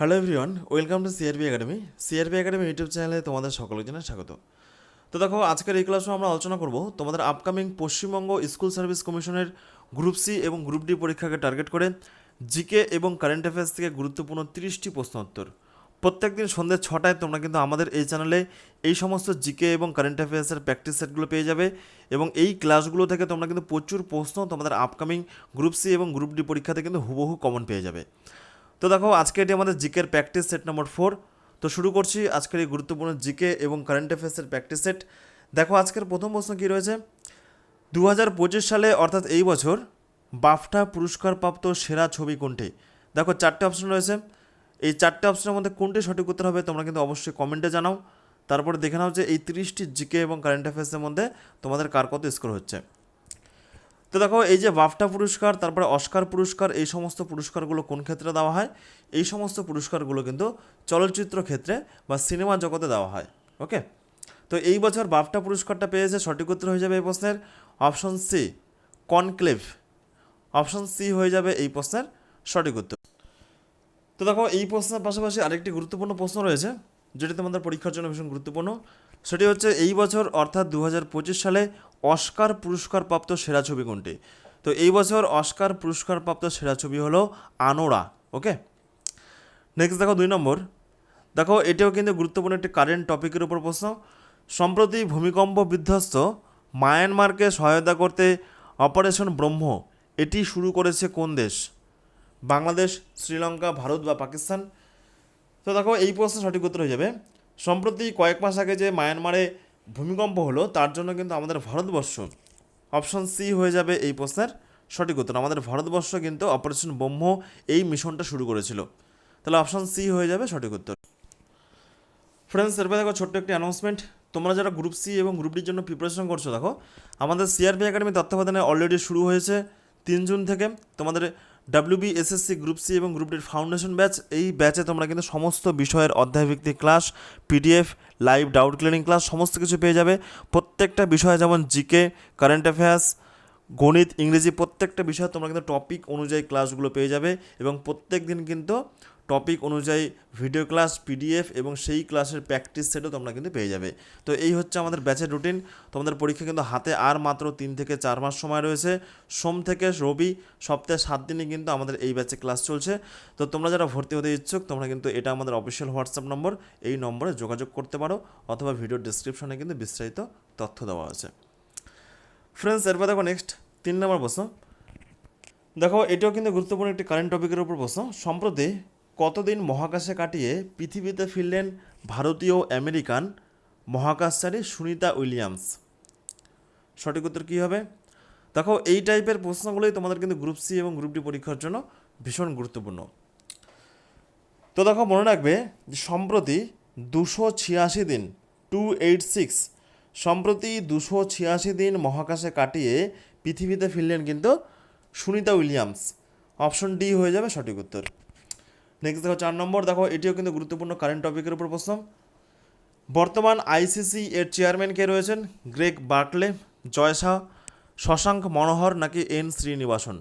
Hello everyone welcome to CRB academy CRB academy YouTube চ্যানেলে তোমাদের সকলের জন্য স্বাগত। তো দেখো, আজকের এই ক্লাসে আমরা আলোচনা করব তোমাদের আপকামিং পশ্চিমবঙ্গ স্কুল সার্ভিস কমিশনের গ্রুপ সি এবং গ্রুপ ডি পরীক্ষাকে টার্গেট করে জিকে এবং কারেন্ট অ্যাফেয়ার্স থেকে গুরুত্বপূর্ণ তিরিশটি প্রশ্ন উত্তর। প্রত্যেক দিন সন্ধ্যে ছটায় তোমরা কিন্তু আমাদের এই চ্যানেলে এই সমস্ত জিকে এবং কারেন্ট অ্যাফেয়ার্সের প্র্যাকটিস সেটগুলো পেয়ে যাবে এবং এই ক্লাসগুলো থেকে তোমরা কিন্তু প্রচুর প্রশ্ন তোমাদের আপকামিং গ্রুপ সি এবং গ্রুপ ডি পরীক্ষাতে কিন্তু হুবহু কমন পেয়ে যাবে। তো দেখো আজকে এটি আমাদের জিকের প্র্যাকটিস সেট নম্বর ফোর তো শুরু করছি আজকের এই গুরুত্বপূর্ণ জিকে এবং কারেন্ট অ্যাফেয়ার্সের প্র্যাকটিস সেট দেখো, আজকের প্রথম প্রশ্ন কী রয়েছে? দু হাজার পঁচিশ সালে, অর্থাৎ এই বছর, বাফটা পুরস্কারপ্রাপ্ত সেরা ছবি কোনটি? দেখো, চারটে অপশন রয়েছে। এই চারটে অপশনের মধ্যে কোনটি সঠিক উত্তর হবে তোমরা কিন্তু অবশ্যই কমেন্টে জানাও। তারপরে দেখে নাও যে এই তিরিশটি জিকে এবং কারেন্ট অ্যাফেয়ার্সের মধ্যে তোমাদের কার কত স্কোর হচ্ছে। তো দেখো, এই যে বাফটা পুরস্কার, তারপরে অস্কার পুরস্কার, এই সমস্ত পুরস্কারগুলো কোন ক্ষেত্রে দেওয়া হয়? এই সমস্ত পুরস্কারগুলো কিন্তু চলচ্চিত্র ক্ষেত্রে বা সিনেমা জগতে দেওয়া হয়, ওকে? তো এই বছর বাফটা পুরস্কারটা পেয়েছে, সঠিক উত্তর হয়ে যাবে এই প্রশ্নের option C, conclave. Option C হয়ে যাবে এই প্রশ্নের সঠিক উত্তর। তো দেখো, এই প্রশ্নের পাশাপাশি আরেকটি গুরুত্বপূর্ণ প্রশ্ন রয়েছে। যেটি তোমাদের পরীক্ষার জন্য ভীষণ গুরুত্বপূর্ণ, সেটি হচ্ছে এই বছর, অর্থাৎ দু হাজার পঁচিশ সালে, অস্কার পুরস্কারপ্রাপ্ত সেরা ছবি কোনটি? তো এই বছর অস্কার পুরস্কারপ্রাপ্ত সেরা ছবি হলো আনোরা, ওকে? নেক্সট দেখো দুই নম্বর। দেখো, এটাও কিন্তু গুরুত্বপূর্ণ একটি কারেন্ট টপিকের উপর প্রশ্ন। সম্প্রতি ভূমিকম্প বিধ্বস্ত মায়ানমারকে সহায়তা করতে অপারেশন ব্রহ্ম, এটি শুরু করেছে কোন দেশ? বাংলাদেশ, শ্রীলঙ্কা, ভারত বা পাকিস্তান। তো দেখো, এই প্রশ্নের সঠিক উত্তর হয়ে যাবে। সম্প্রতি কয়েক মাস আগে যে মায়ানমারে ভূমিকম্প হলো, তার জন্য কিন্তু আমাদের ভারতবর্ষ অপশন সি হয়ে যাবে এই প্রশ্নের সঠিক উত্তর। আমাদের ভারতবর্ষ কিন্তু অপারেশন ব্রহ্ম এই মিশনটা শুরু করেছিল। তাহলে অপশন সি হয়ে যাবে সঠিক উত্তর। ফ্রেন্ডস এরপরে দেখো, ছোট্ট একটি অ্যানাউন্সমেন্ট তোমরা যারা গ্রুপ সি এবং গ্রুপ ডির জন্য প্রিপারেশন করছ, দেখো, আমাদের সিআরপি একাডেমি তত্ত্বাবধানে অলরেডি শুরু হয়েছে তিন জুন থেকে। তোমাদের ডাব্লিউবি এসএসসি গ্রুপ সি এবং গ্রুপ ডির ফাউন্ডেশন ব্যাচ এই ব্যাচে তোমরা কিন্তু সমস্ত বিষয়ের অধ্যায়ভিত্তিক class PDF live doubt clearing class সমস্ত কিছু পেয়ে যাবে। প্রত্যেকটা বিষয়ে যেমন জিকে কারেন্ট অ্যাফেয়ার্স গণিত, ইংরেজি, প্রত্যেকটা বিষয়ে তোমরা কিন্তু টপিক অনুযায়ী ক্লাসগুলো পেয়ে যাবে এবং প্রত্যেক দিন কিন্তু টপিক অনুযায়ী ভিডিও ক্লাস পিডিএফ এবং সেই ক্লাসের প্র্যাকটিস সেটও তোমরা কিন্তু পেয়ে যাবে। তো এই হচ্ছে আমাদের ব্যাচের রুটিন তোমাদের পরীক্ষা কিন্তু হাতে আর মাত্র তিন থেকে চার মাস সময় রয়েছে। সোম থেকে রবি সপ্তাহে সাত দিনই কিন্তু আমাদের এই ব্যাচে ক্লাস চলছে। তো তোমরা যারা ভর্তি হতে ইচ্ছুক, তোমরা কিন্তু এটা আমাদের অফিসিয়াল হোয়াটসঅ্যাপ নম্বর এই নম্বরে যোগাযোগ করতে পারো অথবা ভিডিও ডিসক্রিপশনে কিন্তু বিস্তারিত তথ্য দেওয়া আছে। ফ্রেন্ডস এরপর দেখো নেক্সট তিন নম্বর প্রশ্ন। দেখো, এটাও কিন্তু গুরুত্বপূর্ণ একটি কারেন্ট টপিকের উপর প্রশ্ন। সম্প্রতি কতদিন মহাকাশে কাটিয়ে পৃথিবীতে ফিরলেন ভারতীয় আমেরিকান মহাকাশচারী সুনিতা উইলিয়ামস? সঠিক উত্তর কী হবে? দেখো, এই টাইপের প্রশ্নগুলোই তোমাদের কিন্তু গ্রুপ সি এবং গ্রুপ ডি পরীক্ষার জন্য ভীষণ গুরুত্বপূর্ণ। তো দেখো, মনে রাখবে যে সম্প্রতি দুশো ছিয়াশি দিন টু এইট সিক্স সম্প্রতি দুশো ছিয়াশি দিন মহাকাশে কাটিয়ে পৃথিবীতে ফিরলেন কিন্তু সুনিতা উইলিয়ামস। অপশন ডি হয়ে যাবে সঠিক উত্তর। নেক্সট দেখো চার নম্বর, দেখো এটিও কিন্তু গুরুত্বপূর্ণ কারেন্ট টপিকের উপর প্রশ্ন। বর্তমান আইসিসি এর চেয়ারম্যান কে রয়েছেন? গ্রেগ বার্টলে জয় শাহ, শশাঙ্ক মনোহর নাকি এন শ্রীনিবাসন?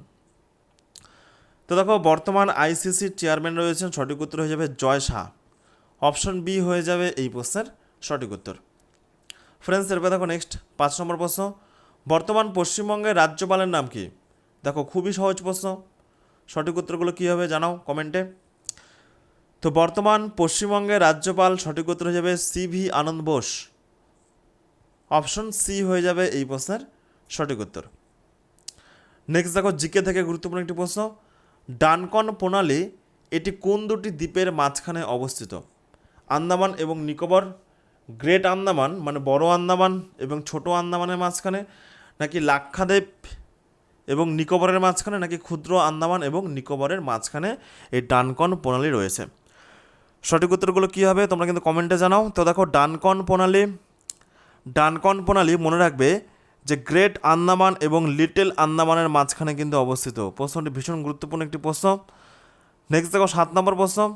তো দেখো, বর্তমান আইসিসির চেয়ারম্যান রয়েছেন, সঠিক উত্তর হয়ে যাবে জয় শাহ। অপশন বি হয়ে যাবে এই প্রশ্নের সঠিক উত্তর। ফ্রেন্ডস এরপর দেখো নেক্সট পাঁচ নম্বর প্রশ্ন। বর্তমান পশ্চিমবঙ্গের রাজ্যপালের নাম কি? দেখো, খুবই সহজ প্রশ্ন। সঠিক উত্তরগুলো কী হবে জানাও কমেন্টে। তো বর্তমান পশ্চিমবঙ্গের রাজ্যপাল সঠিক উত্তর হয়ে যাবে C V Anand Bose. Option C হয়ে যাবে এই প্রশ্নের সঠিক উত্তর নেক্সট দেখো জিকে থেকে গুরুত্বপূর্ণ একটি প্রশ্ন। ডানকন প্রণালী এটি কোন দুটি দ্বীপের মাঝখানে অবস্থিত? আন্দামান এবং নিকোবর, গ্রেট আন্দামান মানে বড় আন্দামান এবং ছোট আন্দামানের মাঝখানে, নাকি লাক্ষাদ্বীপ এবং নিকোবরের মাঝখানে, নাকি ক্ষুদ্র আন্দামান এবং নিকোবরের মাঝখানে এই ডানকন প্রণালী রয়েছে? সঠিক উত্তরগুলো কী হবে তোমরা কিন্তু কমেন্টে জানাও। তো দেখো, ডানকন প্রণালী ডানকন প্রণালী মনে রাখবে যে গ্রেট আন্দামান এবং লিটল আন্দামানের মাঝখানে কিন্তু অবস্থিত। প্রশ্নটি ভীষণ গুরুত্বপূর্ণ একটি প্রশ্ন। নেক্সট দেখো, সাত নম্বর প্রশ্ন।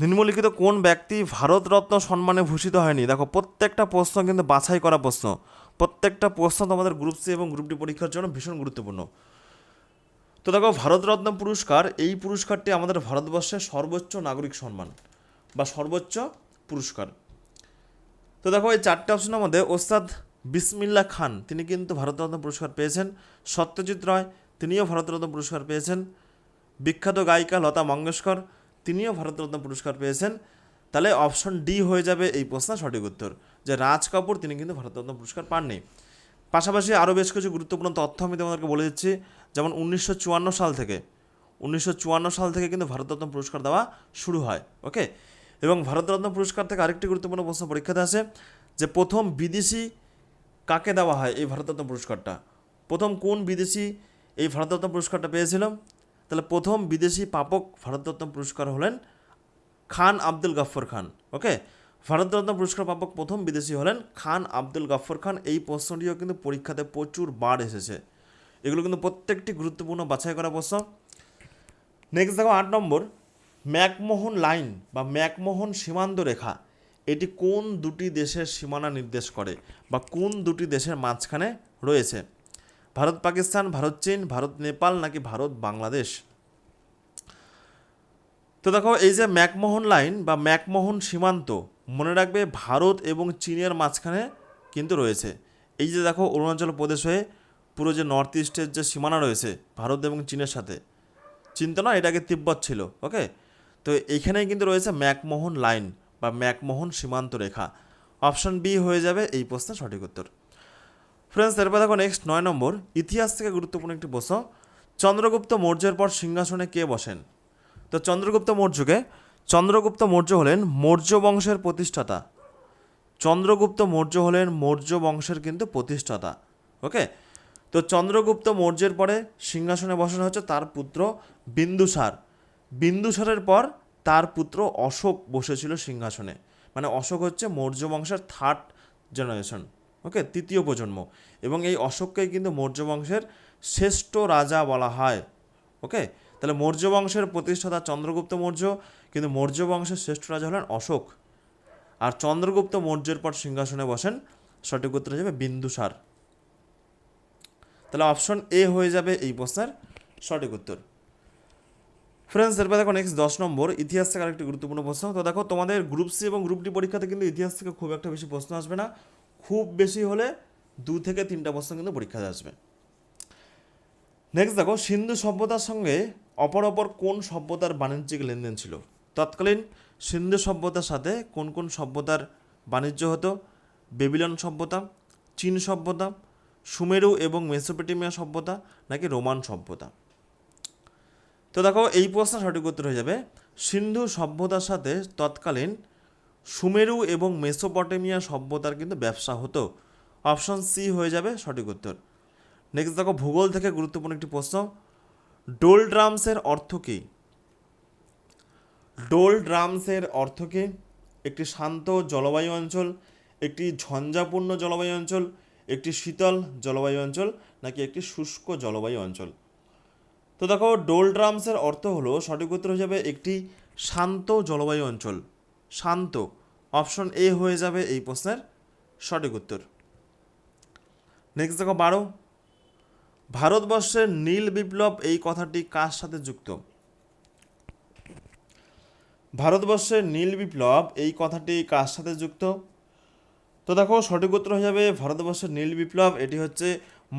নিম্নলিখিত কোন ব্যক্তি ভারতরত্ন সম্মানে ভূষিত হয়নি? দেখো, প্রত্যেকটা প্রশ্ন কিন্তু বাছাই করা প্রশ্ন। প্রত্যেকটা প্রশ্ন তোমাদের গ্রুপ সি এবং গ্রুপ ডি পরীক্ষার জন্য ভীষণ গুরুত্বপূর্ণ। তো দেখো, ভারতরত্ন পুরস্কার, এই পুরস্কারটি আমাদের ভারতবর্ষের সর্বোচ্চ নাগরিক সম্মান বা সর্বোচ্চ পুরস্কার। তো দেখো, এই চারটে অপশনের মধ্যে ওস্তাদ বিসমিল্লা খান, তিনি কিন্তু ভারতরত্ন পুরস্কার পেয়েছেন। সত্যজিৎ রায়, তিনিও ভারতরত্ন পুরস্কার পেয়েছেন। বিখ্যাত গায়িকা লতা মঙ্গেশকর, তিনিও ভারতরত্ন পুরস্কার পেয়েছেন। তাহলে অপশন ডি হয়ে যাবে এই প্রশ্নের সঠিক উত্তর, যে রাজ কাপুর, তিনি কিন্তু ভারতরত্ন পুরস্কার পাননি। পাশাপাশি আরও বেশ কিছু গুরুত্বপূর্ণ তথ্য আমি তোমাদেরকে বলে দিচ্ছি। যেমন উনিশশো চুয়ান্ন সাল থেকে, উনিশশো চুয়ান্ন সাল থেকে কিন্তু ভারতরত্ন পুরস্কার দেওয়া শুরু হয়, ওকে? এবং ভারতরত্ন পুরস্কার থেকে আরেকটি গুরুত্বপূর্ণ প্রশ্ন পরীক্ষাতে আসে যে প্রথম বিদেশি কাকে দেওয়া হয় এই ভারতরত্ন পুরস্কারটা? প্রথম কোন বিদেশি এই ভারতরত্ন পুরস্কারটা পেয়েছিল? তাহলে প্রথম বিদেশি পাপক ভারতরত্ন পুরস্কার হলেন খান আব্দুল গাফর খান, ওকে? ভারতরত্ন পুরস্কার প্রাপক প্রথম বিদেশি হলেন খান আব্দুল গাফর খান। এই প্রশ্নটিও কিন্তু পরীক্ষাতে প্রচুর বার এসেছে। এগুলো কিন্তু প্রত্যেকটি গুরুত্বপূর্ণ বাছাই করা প্রশ্ন। নেক্সট দেখো আট নম্বর। ম্যাকমোহন লাইন বা ম্যাকমোহন সীমান্ত রেখা, এটি কোন দুটি দেশের সীমানা নির্দেশ করে বা কোন দুটি দেশের মাঝখানে রয়েছে? ভারত পাকিস্তান, ভারত চীন, ভারত নেপাল নাকি ভারত বাংলাদেশ? তো দেখো এই যে ম্যাকমোহন লাইন বা ম্যাকমোহন সীমান্ত মনে রাখবে ভারত এবং চীনের মাঝখানে কিন্তু রয়েছে। এই যে দেখো, অরুণাচল প্রদেশ হয়ে পুরো যে নর্থ ইস্টের যে সীমানা রয়েছে, ভারত এবং চীনের সাথে। চিন্তা না এটা আগে তিব্বত ছিল ওকে তো এইখানেই কিন্তু রয়েছে ম্যাকমোহন লাইন বা ম্যাকমোহন সীমান্ত রেখা। অপশন বি হয়ে যাবে এই প্রশ্নের সঠিক উত্তর। ফ্রেন্ডস এরপর দেখো নেক্সট নয় নম্বর, ইতিহাস থেকে গুরুত্বপূর্ণ একটি প্রশ্ন। চন্দ্রগুপ্ত মৌর্যের পর সিংহাসনে কে বসেন? তো চন্দ্রগুপ্ত মৌর্যকে চন্দ্রগুপ্ত মৌর্য হলেন মৌর্য বংশের প্রতিষ্ঠাতা। চন্দ্রগুপ্ত মৌর্য হলেন মৌর্য বংশের কিন্তু প্রতিষ্ঠাতা। ওকে তো চন্দ্রগুপ্ত মৌর্যের পরে সিংহাসনে বসানো হচ্ছে তার পুত্র বিন্দুসার। বিন্দুসারের পর তার পুত্র অশোক বসেছিল সিংহাসনে। মানে অশোক হচ্ছে মৌর্য বংশের থার্ড জেনারেশন ওকে তৃতীয় প্রজন্ম। এবং এই অশোককেই কিন্তু মৌর্য বংশের শ্রেষ্ঠ রাজা বলা হয়। ওকে তাহলে মৌর্য বংশের প্রতিষ্ঠাতা চন্দ্রগুপ্ত মৌর্য, কিন্তু মৌর্য বংশের শ্রেষ্ঠ রাজা হলেন অশোক। আর চন্দ্রগুপ্ত মৌর্যের পর সিংহাসনে বসেন সঠিক উত্তর যাবে বিন্দুসার। তাহলে অপশন এ হয়ে যাবে এই প্রশ্নের সঠিক উত্তর। ফ্রেন্ডস এরপর দেখো নেক্সট দশ নম্বর, ইতিহাস থেকে আরেকটি গুরুত্বপূর্ণ প্রশ্ন। তো দেখো, তোমাদের গ্রুপ সি এবং গ্রুপ ডি পরীক্ষাতে কিন্তু ইতিহাস থেকে খুব একটা বেশি প্রশ্ন আসবে না। খুব বেশি হলে দু থেকে তিনটা প্রশ্ন কিন্তু পরীক্ষাতে আসবে। নেক্সট দেখো, সিন্ধু সভ্যতার সঙ্গে অপর অপর কোন সভ্যতার বাণিজ্যিক লেনদেন ছিল? তৎকালীন সিন্ধু সভ্যতার সাথে কোন কোন সভ্যতার বাণিজ্য হতো? বেবিলন সভ্যতা, চীন সভ্যতা, সুমেরু এবং মেসোপেটেমিয়া সভ্যতা নাকি রোমান সভ্যতা? তো দেখো, এই প্রশ্ন সঠিক উত্তর হয়ে যাবে, সিন্ধু সভ্যতার সাথে তৎকালীন সুমেরু এবং মেসোপটেমিয়া সভ্যতার কিন্তু ব্যবসা হতো। অপশন সি হয়ে যাবে সঠিক উত্তর। নেক্সট দেখো, ভূগোল থেকে গুরুত্বপূর্ণ একটি প্রশ্ন ডোল ড্রামসের অর্থ কী? ডোল ড্রামসের অর্থ কী? একটি শান্ত জলবায়ু অঞ্চল, একটি ঝঞ্ঝাপূর্ণ জলবায়ু অঞ্চল, একটি শীতল জলবায়ু অঞ্চল, নাকি একটি শুষ্ক জলবায়ু অঞ্চল? তো দেখো ডোল ড্রামসের অর্থ হলো সঠিক উত্তর যাবে একটি শান্ত জলবায়ু অঞ্চল। শান্ত, অপশন এ হয়ে যাবে এই প্রশ্নের সঠিক উত্তর। নেক্সট দেখো, বারো। ভারতবর্ষের নীল বিপ্লব এই কথাটি কার সাথে যুক্ত? ভারতবর্ষের নীল বিপ্লব এই কথাটি কার সাথে যুক্ত? তো দেখো, সঠিক উত্তর হয়ে যাবে ভারতবর্ষের নীল বিপ্লব, এটি হচ্ছে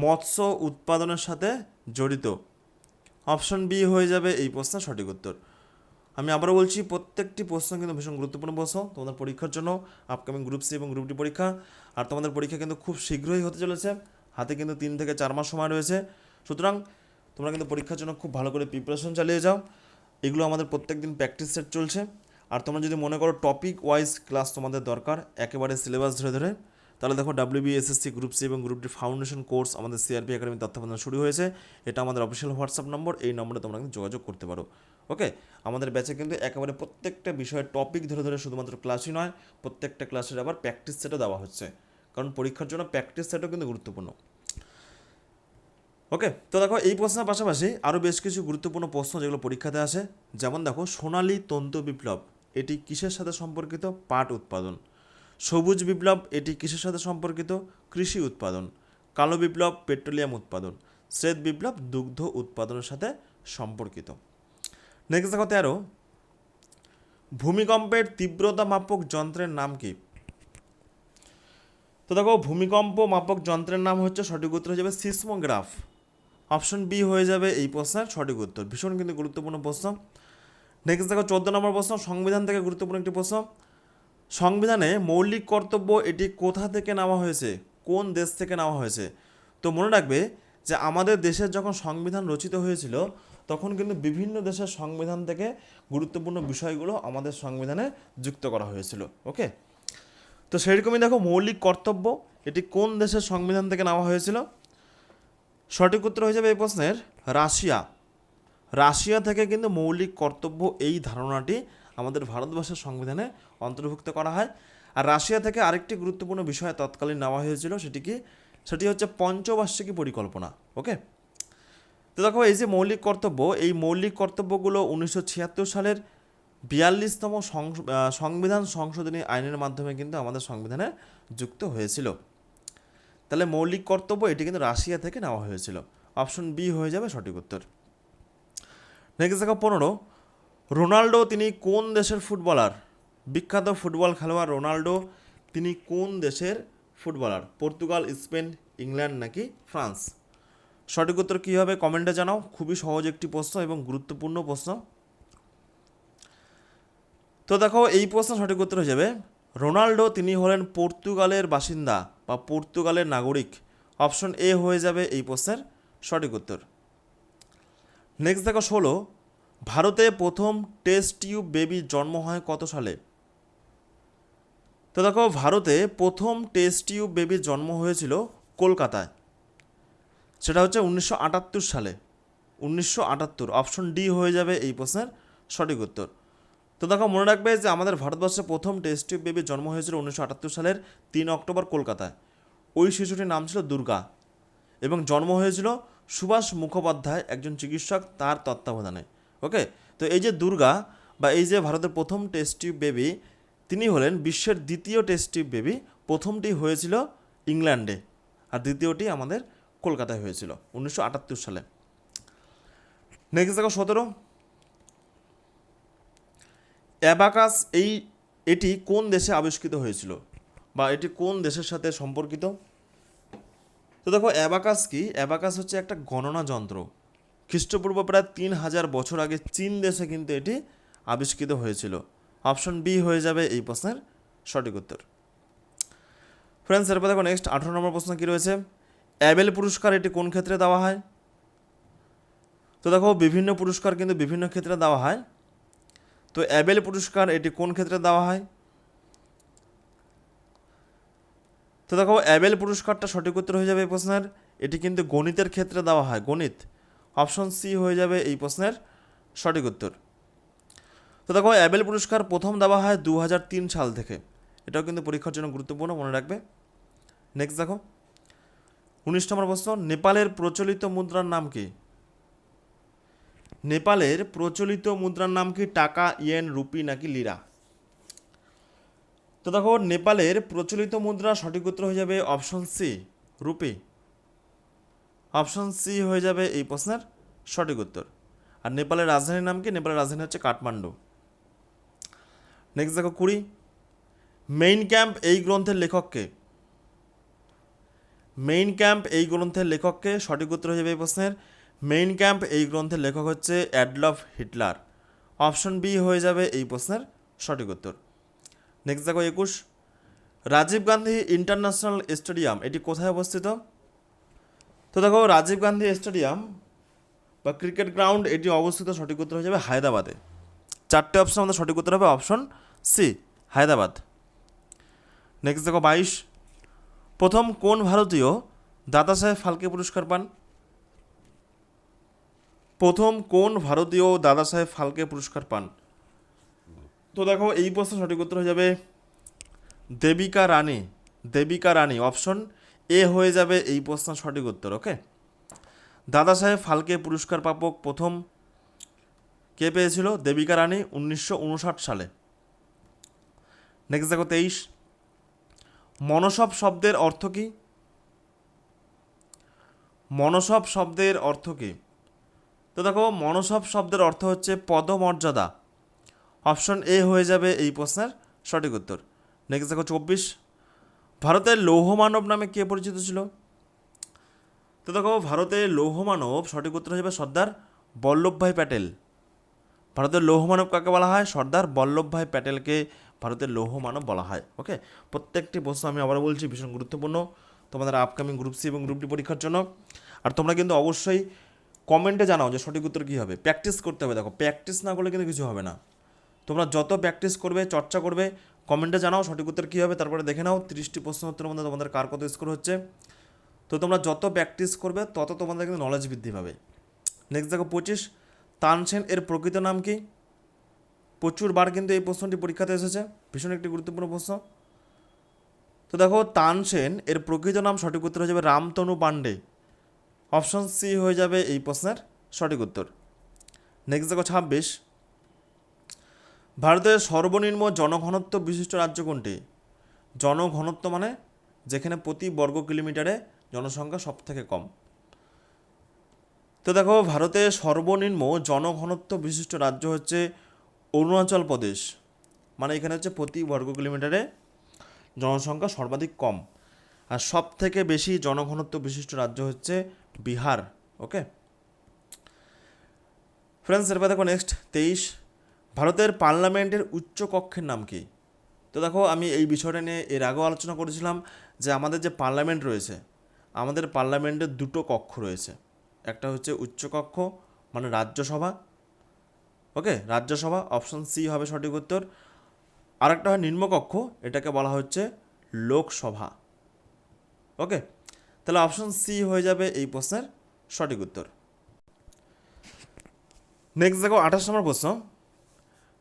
মৎস্য উৎপাদনের সাথে জড়িত। অপশন বি হয়ে যাবে এই প্রশ্নের সঠিক উত্তর। আমি আবারও বলছি, প্রত্যেকটি প্রশ্ন কিন্তু ভীষণ গুরুত্বপূর্ণ প্রশ্ন। তোমাদের পরীক্ষার জন্য আপকামিং গ্রুপ সি এবং গ্রুপ ডি পরীক্ষা, আর তোমাদের পরীক্ষা কিন্তু খুব শীঘ্রই হতে চলেছে। হাতে কিন্তু তিন থেকে চার মাস সময় রয়েছে। সুতরাং তোমরা কিন্তু পরীক্ষার জন্য খুব ভালো করে প্রিপারেশন চালিয়ে যাও। এগুলো আমাদের প্রত্যেক দিন প্র্যাকটিস সেট চলছে। আর তোমরা যদি মনে করো টপিক ওয়াইজ ক্লাস তোমাদের দরকার, একেবারে সিলেবাস ধরে ধরে, তাহলে দেখো ডাব্লিউবি এসএসসি গ্রুপ সি এবং গ্রুপ ডি ফাউন্ডেশন কোর্স আমাদের সিআরপি একাডেমি তত্ত্বাবধান শুরু হয়েছে। এটা আমাদের অফিসিয়াল হোয়াটসঅ্যাপ নম্বর এই নম্বরে তোমরা কিন্তু যোগাযোগ করতে পারো। ওকে আমাদের ব্যাচে কিন্তু একেবারে প্রত্যেকটা বিষয়ের টপিক ধরে ধরে শুধুমাত্র ক্লাসই নয়, প্রত্যেকটা ক্লাসের আবার প্র্যাকটিস সেটও দেওয়া হচ্ছে। কারণ পরীক্ষার জন্য প্র্যাকটিস সেটও কিন্তু গুরুত্বপূর্ণ। ওকে তো দেখো এই প্রশ্নের পাশাপাশি আরও বেশ কিছু গুরুত্বপূর্ণ প্রশ্ন যেগুলো পরীক্ষাতে আসে। যেমন দেখো, সোনালী তন্তু বিপ্লব, এটি কিসের সাথে সম্পর্কিত? পাট উৎপাদন। সবুজ বিপ্লব, এটি কিসের সাথে সম্পর্কিত? কৃষি উৎপাদন। কালো বিপ্লব, পেট্রোলিয়াম উৎপাদন। শ্বেত বিপ্লব, দুগ্ধ উৎপাদনের সাথে সম্পর্কিত। নেক্সট দেখো তেরো। ভূমিকম্পের তীব্রতা মাপক যন্ত্রের নাম কি? তো দেখো, ভূমিকম্প মাপক যন্ত্রের নাম হচ্ছে সঠিক উত্তর হয়ে যাবে সিসমোগ্রাফ। অপশন বি হয়ে যাবে এই প্রশ্নের সঠিক উত্তর। ভীষণ কিন্তু গুরুত্বপূর্ণ প্রশ্ন। নেক্সট দেখো, চোদ্দ নম্বর প্রশ্ন, সংবিধান থেকে গুরুত্বপূর্ণ একটি প্রশ্ন। সংবিধানে মৌলিক কর্তব্য এটি কোথা থেকে নেওয়া হয়েছে? কোন দেশ থেকে নেওয়া হয়েছে? তো মনে রাখবে যে আমাদের দেশের যখন সংবিধান রচিত হয়েছিল, তখন কিন্তু বিভিন্ন দেশের সংবিধান থেকে গুরুত্বপূর্ণ বিষয়গুলো আমাদের সংবিধানে যুক্ত করা হয়েছিল। ওকে তো সেরকমই দেখো মৌলিক কর্তব্য, এটি কোন দেশের সংবিধান থেকে নেওয়া হয়েছিল? সঠিক উত্তর হয়ে যাবে এই প্রশ্নের, রাশিয়া। রাশিয়া থেকে কিন্তু মৌলিক কর্তব্য এই ধারণাটি আমাদের ভারতবর্ষের সংবিধানে অন্তর্ভুক্ত করা হয়। আর রাশিয়া থেকে আরেকটি গুরুত্বপূর্ণ বিষয় তৎকালীন নেওয়া হয়েছিল, সেটি কি? সেটি হচ্ছে পঞ্চবার্ষিকী পরিকল্পনা, ওকে? তো দেখো এই যে মৌলিক কর্তব্য, এই মৌলিক কর্তব্যগুলো উনিশশো ছিয়াত্তর সালের বিয়াল্লিশতম সংবিধান সংশোধনী আইনের মাধ্যমে কিন্তু আমাদের সংবিধানে যুক্ত হয়েছিল। তাহলে মৌলিক কর্তব্য এটি কিন্তু রাশিয়া থেকে নেওয়া হয়েছিল। অপশন বি হয়ে যাবে সঠিক উত্তর। নেক্সট দেখো পনেরো। রোনাল্ডো তিনি কোন দেশের ফুটবলার? বিখ্যাত ফুটবল খেলোয়াড় রোনাল্ডো তিনি কোন দেশের ফুটবলার? পর্তুগাল, স্পেন, ইংল্যান্ড নাকি ফ্রান্স? সঠিক উত্তর কী হবে? কমেন্টে জানাও। খুবই সহজ একটি প্রশ্ন এবং গুরুত্বপূর্ণ প্রশ্ন। তো দেখো, এই প্রশ্ন সঠিক উত্তর হয়ে যাবে। রোনাল্ডো, তিনি হলেন পর্তুগালের বাসিন্দা বা পর্তুগালের নাগরিক। অপশন এ হয়ে যাবে এই প্রশ্নের সঠিক উত্তর। নেক্সট দেখো, ষোলো। ভারতে প্রথম টেস্ট টিউব বেবি জন্ম হয় কত সালে? তো দেখো, ভারতে প্রথম টেস্ট টিউব বেবির জন্ম হয়েছিল কলকাতায়। সেটা হচ্ছে উনিশশো আটাত্তর সালে। উনিশশো আটাত্তর। অপশন ডি হয়ে যাবে এই প্রশ্নের সঠিক উত্তর। তো দেখো, মনে রাখবে যে আমাদের ভারতবর্ষে প্রথম টেস্ট টিউব জন্ম হয়েছিল উনিশশো আটাত্তর সালের তিন অক্টোবর কলকাতায়। ওই শিশুটির নাম ছিল দুর্গা এবং জন্ম হয়েছিল সুভাষ মুখোপাধ্যায়, একজন চিকিৎসক, তার তত্ত্বাবধানে। ওকে তো এই যে দুর্গা বা এই যে ভারতের প্রথম টেস্ট টিউব বেবি তিনি হলেন বিশ্বের দ্বিতীয় টেস্ট টিউব বেবি প্রথমটি হয়েছিল ইংল্যান্ডে আর দ্বিতীয়টি আমাদের কলকাতায় হয়েছিল উনিশশো আটাত্তর সালে। নেক্সট দেখো, সতেরো। অ্যাবাকাস এই, এটি কোন দেশে আবিষ্কৃত হয়েছিল? বা এটি কোন দেশের সাথে সম্পর্কিত? তো দেখো, অ্যাবাকাস কি? অ্যাবাকাস হচ্ছে একটা গণনা যন্ত্র। খ্রিস্টপূর্ব প্রায় তিন হাজার বছর আগে চীন দেশে কিন্তু এটি আবিষ্কৃত হয়েছিল। অপশন বি হয়ে যাবে এই প্রশ্নের সঠিক উত্তর। ফ্রেন্ডস এরপর দেখো নেক্সট আঠারো নম্বর প্রশ্ন কী রয়েছে? অ্যাবেল পুরস্কার এটি কোন ক্ষেত্রে দেওয়া হয়? তো দেখো, বিভিন্ন পুরস্কার কিন্তু বিভিন্ন ক্ষেত্রে দেওয়া হয়। তো অ্যাবেল পুরস্কার, এটি কোন ক্ষেত্রে দেওয়া হয়? তো দেখো, অ্যাবেল পুরস্কারটা সঠিক উত্তর হয়ে যাবে এই প্রশ্নের। এটি কিন্তু গণিতের ক্ষেত্রে দেওয়া হয়। গণিত, অপশন সি হয়ে যাবে এই প্রশ্নের সঠিক উত্তর। তো দেখো, অ্যাবেল পুরস্কার প্রথম দেওয়া হয় দু হাজার তিন সাল থেকে। এটাও কিন্তু পরীক্ষার জন্য গুরুত্বপূর্ণ, মনে রাখবে। নেক্সট দেখো। উনিশ নম্বর প্রশ্ন, নেপালের প্রচলিত মুদ্রার নাম কি? নেপালের প্রচলিত মুদ্রার নাম কি টাকা, ইয়েন, রুপি নাকি লিরা? তো দেখো, নেপালের প্রচলিত মুদ্রা সঠিক উত্তর হয়ে যাবে option C, rupee. Option C হয়ে যাবে এই প্রশ্নের সঠিক উত্তর। আর নেপালের রাজধানীর নাম কি? নেপালের রাজধানী হচ্ছে কাঠমান্ডু। নেক্সট দেখো, কুড়ি। মেইন ক্যাম্প এই গ্রন্থের লেখককে মেইন ক্যাম্প এই গ্রন্থের লেখককে সঠিক উত্তর হয়ে যাবে এই প্রশ্নের মেইন ক্যাম্প এই গ্রন্থের লেখক হচ্ছে অ্যাডলফ হিটলার। অপশন বি হয়ে যাবে এই প্রশ্নের সঠিক উত্তর। নেক্সট দেখো একুশ। রাজীব গান্ধী ইন্টারন্যাশনাল স্টেডিয়াম, এটি কোথায় অবস্থিত? তো দেখো, রাজীব গান্ধী স্টেডিয়াম বা ক্রিকেট গ্রাউন্ড, এটি অবস্থিত সঠিক উত্তর হয়ে যাবে হায়দ্রাবাদে। চারটে অপশন আমাদের সঠিক উত্তর হবে, অপশন সি, হায়দ্রাবাদ। নেক্সট দেখো বাইশ। প্রথম কোন ভারতীয় দাদা সাহেব ফালকে পুরস্কার পান? প্রথম কোন ভারতীয় দাদা সাহেব ফালকে পুরস্কার পান? তো দেখো, এই প্রশ্ন সঠিক উত্তর হয়ে যাবে দেবিকা রানী দেবিকা রানী অপশন এ হয়ে যাবে এই প্রশ্ন সঠিক উত্তর ওকে দাদা সাহেব ফালকে পুরস্কার প্রাপক প্রথম কে পেয়েছিল? দেবিকা রানী উনিশশো উনষাট সালে। নেক্সট দেখো, তেইশ। মনসব শব্দের অর্থ কী? মনসব শব্দের অর্থ কী? তো দেখো, মনসব শব্দের অর্থ হচ্ছে পদমর্যাদা। অপশন এ হয়ে যাবে এই প্রশ্নের সঠিক উত্তর। নেক্সট দেখো, চব্বিশ। ভারতের লৌহমানব নামে কে পরিচিত ছিল? তো দেখো ভারতের লৌহমানব সঠিক উত্তর হিসেবে সর্দার বল্লভভাই প্যাটেল। ভারতের লৌহমানব কাকে বলা হয়? সর্দার বল্লভভাই প্যাটেলকে ভারতের লৌহমানব বলা হয়। ওকে? প্রত্যেকটি প্রশ্ন আমি আবার বলছি, ভীষণ গুরুত্বপূর্ণ। তোমাদের আপকামিং গ্রুপ সি এবং গ্রুপ ডি পরীক্ষার জন্য। আর তোমরা কিন্তু অবশ্যই কমেন্টে জানাও যে সঠিক উত্তর কী হবে। প্র্যাকটিস করতে হবে। দেখো, প্র্যাকটিস না করলে কিন্তু কিছু হবে না। তোমরা যত প্র্যাকটিস করবে, চর্চা করবে, কমেন্টে জানাও সঠিক উত্তর কী হবে। তারপরে দেখে নাও তিরিশটি প্রশ্ন উত্তরের মধ্যে তোমাদের কার কত স্কোর হচ্ছে। তো তোমরা যত প্র্যাকটিস করবে, তত তোমাদের কিন্তু নলেজ বৃদ্ধি পাবে। নেক্সট দেখো, পঁচিশ। তানসেন এর প্রকৃত নাম কি? প্রচুর বার কিন্তু এই প্রশ্নটি পরীক্ষাতে এসেছে। ভীষণ একটি গুরুত্বপূর্ণ প্রশ্ন। তো দেখো তানসেন এর প্রকৃত নাম সঠিক উত্তর হয়ে যাবে রামতনু পাণ্ডে। অপশন সি হয়ে যাবে এই প্রশ্নের সঠিক উত্তর। নেক্সট দেখো ছাব্বিশ। ভারতের সর্বনিম্ন জনঘনত্ব বিশিষ্ট রাজ্য কোনটি? জনঘনত্ব মানে যেখানে প্রতি বর্গ কিলোমিটারে জনসংখ্যা সব থেকে কম। তো দেখো, ভারতের সর্বনিম্ন জনঘনত্ব বিশিষ্ট রাজ্য হচ্ছে অরুণাচল প্রদেশ। মানে এখানে হচ্ছে প্রতি বর্গ কিলোমিটারে জনসংখ্যা সর্বাধিক কম। আর সব থেকে বেশি জনঘনত্ব বিশিষ্ট রাজ্য হচ্ছে বিহার ওকে ফ্রেন্ডস এরপর দেখো নেক্সট তেইশ। ভারতের পার্লামেন্টের উচ্চ কক্ষের নাম কি? তো দেখো, আমি এই বিষয়টা নিয়ে এর আগেও আলোচনা করেছিলাম যে আমাদের যে পার্লামেন্ট রয়েছে, আমাদের পার্লামেন্টের দুটো কক্ষ রয়েছে। একটা হচ্ছে উচ্চকক্ষ মানে Rajya Sabha okay Rajya Sabha option C হবে সঠিক উত্তর। আরেকটা হয় নিম্নকক্ষ, এটাকে বলা হচ্ছে লোকসভা ওকে তাহলে অপশন সি হয়ে যাবে এই প্রশ্নের সঠিক উত্তর। নেক্সট দেখো আঠাশ নম্বর প্রশ্ন।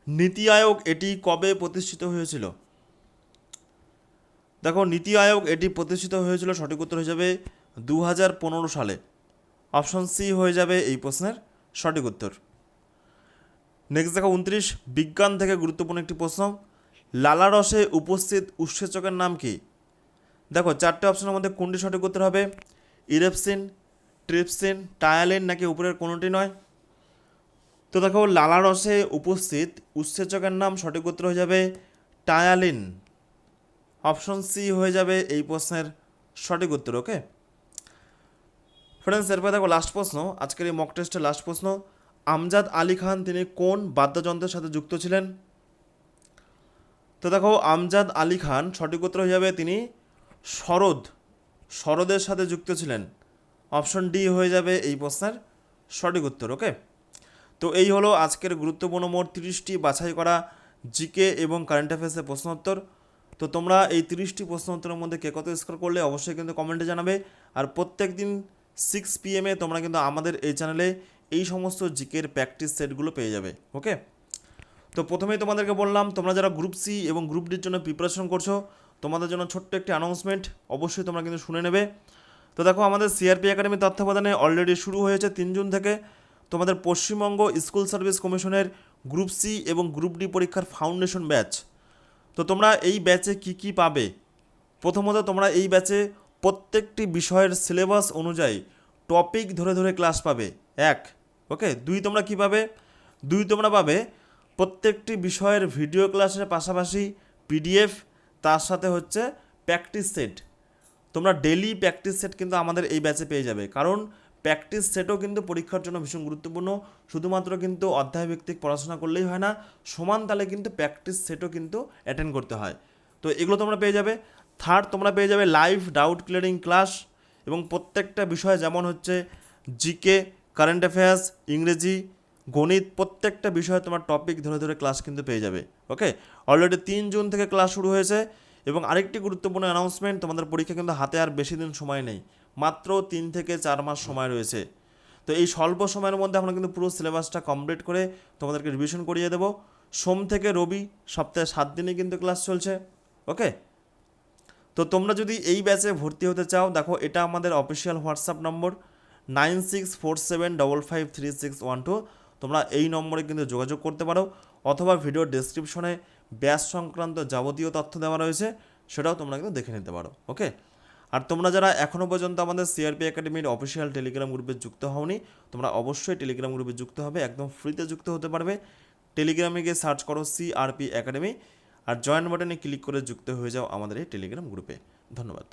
নীতি আয়োগ এটি কবে প্রতিষ্ঠিত হয়েছিল? দেখো নীতি আয়োগ এটি প্রতিষ্ঠিত হয়েছিল, সঠিক উত্তর হয়ে যাবে দু হাজার পনেরো সালে। অপশন সি হয়ে যাবে এই প্রশ্নের সঠিক উত্তর। নেক্সট দেখো উনত্রিশ, বিজ্ঞান থেকে গুরুত্বপূর্ণ একটি প্রশ্ন। লালারসে উপস্থিত উৎসেচকের নাম কি? দেখো, চারটে অপশনের মধ্যে কোনটি সঠিক উত্তর হবে? ইরেপসিন, ট্রিপসিন, টায়ালিন নাকি উপরের কোনোটি নয়? তো দেখো লালারসে উপস্থিত উৎসেচকের নাম সঠিক উত্তর হয়ে যাবে টায়ালিন। অপশন সি হয়ে যাবে এই প্রশ্নের সঠিক উত্তর ওকে ফ্রেন্ডস এরপর দেখো লাস্ট প্রশ্ন। আজকের এই মক টেস্টের লাস্ট প্রশ্ন। আমজাদ আলী খান, তিনি কোন বাদ্যযন্ত্রের সাথে যুক্ত ছিলেন? তো দেখো, আমজাদ আলী খান সঠিক উত্তর হয়ে যাবে তিনি শরদ, শরদের সাথে যুক্ত ছিলেন। অপশন ডি হয়ে যাবে এই প্রশ্নের সঠিক উত্তর, ওকে? তো এই হলো আজকের গুরুত্বপূর্ণ মোট তিরিশটি বাছাই করা জিকে এবং কারেন্ট অ্যাফেয়ার্সের প্রশ্নোত্তর। তো তোমরা এই তিরিশটি প্রশ্ন উত্তরের মধ্যে কে কত স্কোর করলে অবশ্যই কিন্তু কমেন্টে জানাবে। আর প্রত্যেক দিন সিক্স পিএমে তোমরা কিন্তু আমাদের এই চ্যানেলে এই সমস্ত জিকের প্র্যাকটিস সেটগুলো পেয়ে যাবে, ওকে? তো প্রথমেই তোমাদেরকে বললাম, তোমরা যারা গ্রুপ সি এবং গ্রুপ ডির জন্য প্রিপারেশন করছ তোমাদের জন্য ছোট্ট একটি অ্যানাউন্সমেন্ট অবশ্যই তোমরা কিন্তু শুনে নেবে। তো দেখো, আমাদের সিআরপি একাডেমি তত্ত্বাবধানে অলরেডি শুরু হয়েছে তিন জুন থেকে। তোমাদের পশ্চিমবঙ্গ স্কুল সার্ভিস কমিশনের গ্রুপ সি এবং গ্রুপ ডি পরীক্ষার ফাউন্ডেশন ব্যাচ তো তোমরা এই ব্যাচে কি কি পাবে? প্রথমত তোমরা এই ব্যাচে প্রত্যেকটি বিষয়ের সিলেবাস অনুযায়ী টপিক ধরে ধরে ক্লাস পাবে। এক ওকে দুই তোমরা কি পাবে? দুই তোমরা পাবে প্রত্যেকটি বিষয়ের ভিডিও ক্লাসের পাশাপাশি পিডিএফ তার সাথে হচ্ছে প্র্যাকটিস সেট তোমরা ডেলি প্র্যাকটিস সেট কিন্তু আমাদের এই ব্যাচে পেয়ে যাবে। কারণ প্র্যাকটিস সেটও কিন্তু পরীক্ষার জন্য ভীষণ গুরুত্বপূর্ণ। শুধুমাত্র কিন্তু অধ্যায়ভিত্তিক পড়াশোনা করলেই হয় না, সমান তালে কিন্তু প্র্যাকটিস সেটও কিন্তু অ্যাটেন্ড করতে হয়। তো এগুলো তোমরা পেয়ে যাবে। থার্ড তোমরা পেয়ে যাবে লাইভ ডাউট ক্লিয়ারিং ক্লাস এবং প্রত্যেকটা বিষয় যেমন হচ্ছে জিকে কারেন্ট অ্যাফেয়ার্স ইংরেজি গণিত প্রত্যেকটা বিষয়ে তোমার টপিক ধরে ধরে ক্লাস কিন্তু পেয়ে যাবে ওকে অলরেডি তিন জুন থেকে ক্লাস শুরু হয়েছে এবং আরেকটি গুরুত্বপূর্ণ অ্যানাউন্সমেন্ট তোমাদের পরীক্ষা কিন্তু হাতে আর বেশি দিন সময় নেই, মাত্র তিন থেকে চার মাস সময় রয়েছে। তো এই স্বল্প সময়ের মধ্যে আমরা কিন্তু পুরো সিলেবাসটা কমপ্লিট করে তোমাদেরকে রিভিশন করিয়ে দেবো। সোম থেকে রবি, সপ্তাহে সাত দিনই কিন্তু ক্লাস চলছে ওকে তো তোমরা যদি এই ব্যাচে ভর্তি হতে চাও, দেখো এটা আমাদের official WhatsApp number nine six four seven double five three six one two তোমরা এই নম্বরে কিন্তু যোগাযোগ করতে পারো অথবা ভিডিও ডেসক্রিপশনে ব্যাস সংক্রান্ত যাবতীয় তথ্য দেওয়া রয়েছে, সেটাও তোমরা কিন্তু দেখে নিতে পারো ওকে আর তোমরা যারা এখনও পর্যন্ত আমাদের সিআরপি একাডেমির অফিসিয়াল টেলিগ্রাম গ্রুপে যুক্ত হওনি, তোমরা অবশ্যই টেলিগ্রাম গ্রুপে যুক্ত হবে, একদম ফ্রিতে যুক্ত হতে পারবে। টেলিগ্রামে গিয়ে সার্চ করো সিআরপি একাডেমি আর জয়েন বাটনে ক্লিক করে যুক্ত হয়ে যাও আমাদের এই টেলিগ্রাম গ্রুপে ধন্যবাদ।